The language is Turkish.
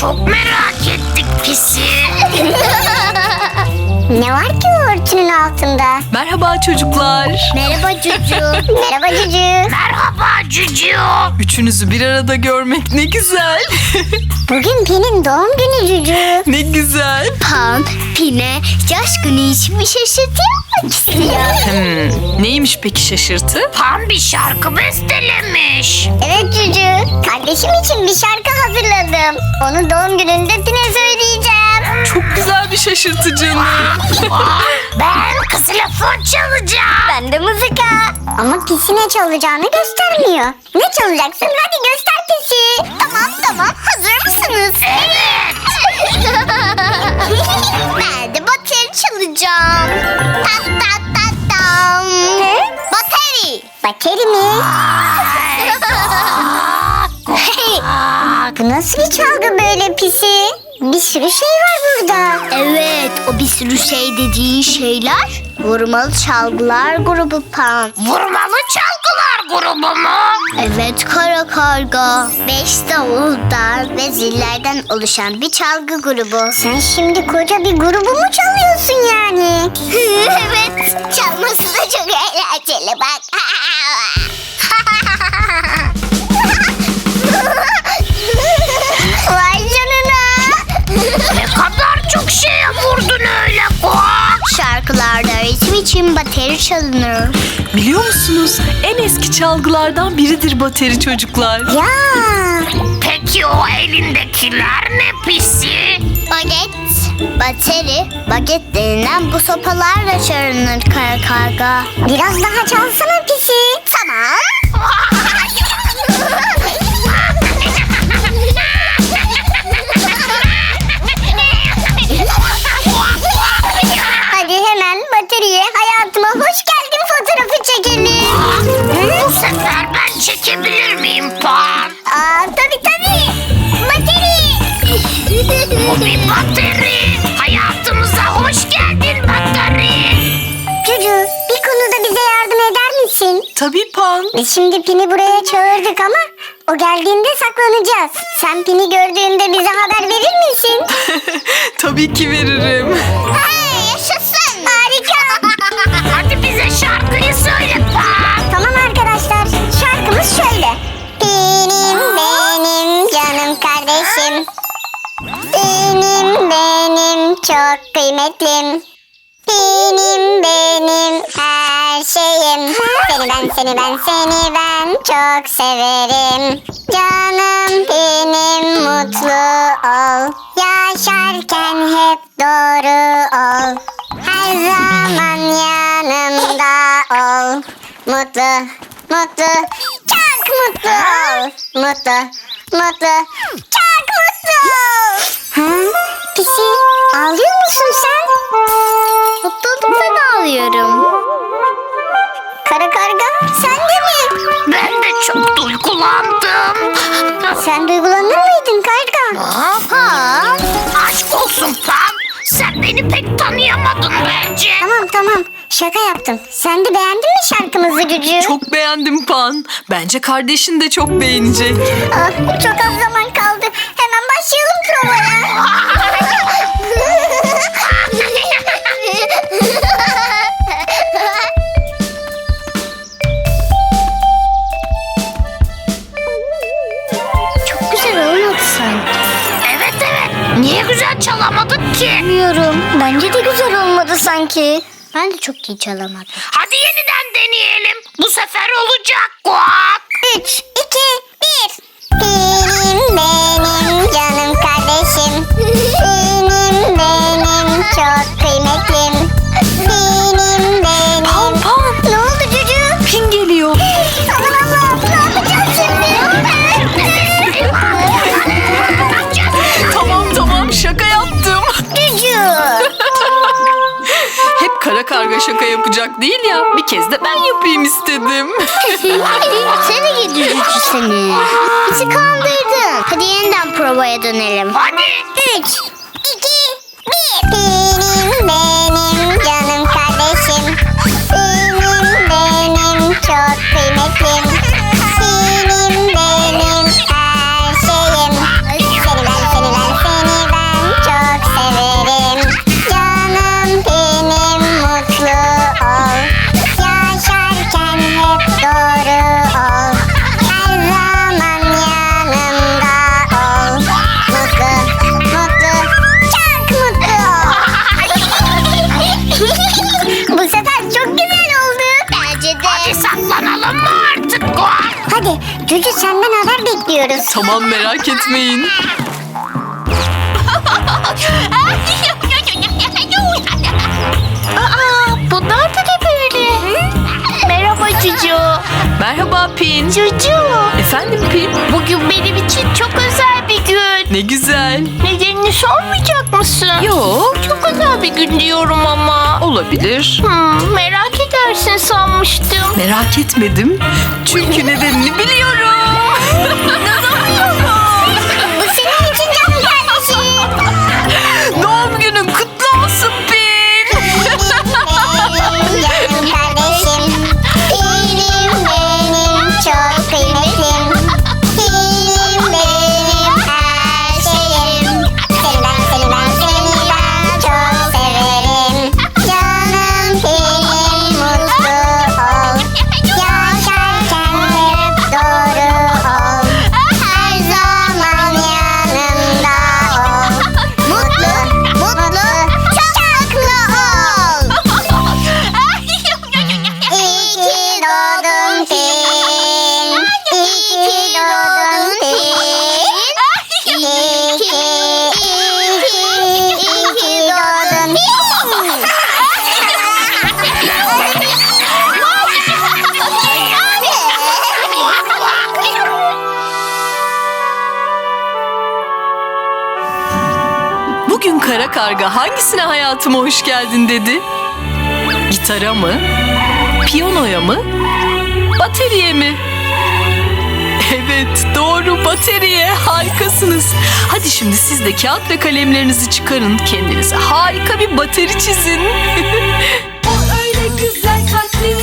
çok merak ettik pisi. Ne var ki o örtünün altında? Merhaba çocuklar. Merhaba Cucu. Merhaba Cucu. Merhaba cücü. Üçünüzü bir arada görmek ne güzel. Bugün Pin'in doğum günü Cucu. ne güzel. Pan, Pin'e yaş günü için bir şaşırtı yapmak istiyor. Hmm, neymiş peki şaşırtı? Pan bir şarkı bestelemiş. Evet Cucu. Kardeşim için bir şarkı hazırladım. Onun doğum gününde Pin'e söyleyeceğim. Çok güzel bir şaşırtı canım. Ben ksilofon çalacağım. Ben de mızıka. Ama Pisi ne çalacağını göstermiyor. Ne çalacaksın? Hadi göster Pisi. Tamam tamam. Hazır mısınız? Evet. ben de bateri çalacağım. Tak tak tak tam. Bateri. Bateri mi? Bu nasıl bir çalgı böyle Pisi? Bir sürü şey var burada. Evet, o bir sürü şey dediğin şeyler vurmalı çalgılar grubu Pan. Vurmalı çalgılar grubu mu? Evet kara karga. Beş davuldan ve zillerden oluşan bir çalgı grubu. Sen şimdi koca bir grubu mu çalıyorsun yani? evet. Çalması da çok eğlenceli bak. Ritim için bateri çalınır. Biliyor musunuz? En eski çalgılardan biridir bateri çocuklar. Ya. Peki o elindekiler ne pisi? Baget, bateri, baget denilen bu sopalarla çalınır kara karga. Biraz daha çalsana pisi. Tamam. bateri. Hayatımıza hoş geldin bateri. Cucu bir konuda bize yardım eder misin? Tabii Pan. Biz şimdi Pin'i buraya çağırdık ama o geldiğinde saklanacağız. Sen Pin'i gördüğünde bize haber verir misin? Tabii ki veririm. Çok kıymetlim. Benim benim her şeyim. Seni ben seni ben seni ben çok severim. Canım benim mutlu ol. Yaşarken hep doğru ol. Her zaman yanımda ol. Mutlu, mutlu, çok mutlu ol. Mutlu, mutlu, çok mutlu ol. Duygulandım. Sen duygulanır mıydın karga? Aha. Aşk olsun Pan. Sen beni pek tanıyamadın bence. Tamam tamam, şaka yaptım. Sen de beğendin mi şarkımızı Cücü? Çok beğendim Pan. Bence kardeşin de çok beğenecek. Ah, çok az zaman kaldı. Niye güzel çalamadık ki? Bilmiyorum. Bence de güzel olmadı sanki. Ben de çok iyi çalamadım. Hadi yeniden deneyelim. Bu sefer olacak kuak. Üç, karga şaka yapacak değil ya. Bir kez de ben yapayım istedim. seni gidi Cucu seni. Bizi kandırdın. Hadi yeniden provaya dönelim. Hadi. Üç, iki, bir. Hadi Cucu senden haber bekliyoruz. Tamam merak etmeyin. Aa, bunlar da ne böyle? Merhaba Cucu. Merhaba Pin. Cucu. Efendim Pin? Bugün benim için çok özel bir gün. Ne güzel. Nedenini sormayacak mısın? Yok. Çok özel bir gün diyorum ama. Olabilir. Hmm, merak. Merak etmedim. Çünkü nedenini biliyorum. Bu karga hangisine hayatıma hoş geldin dedi? Gitara mı? Piyanoya mı? Bateriye mi? Evet doğru bateriye harikasınız. Hadi şimdi siz de kağıt ve kalemlerinizi çıkarın. Kendinize harika bir bateri çizin. O öyle güzel kalpli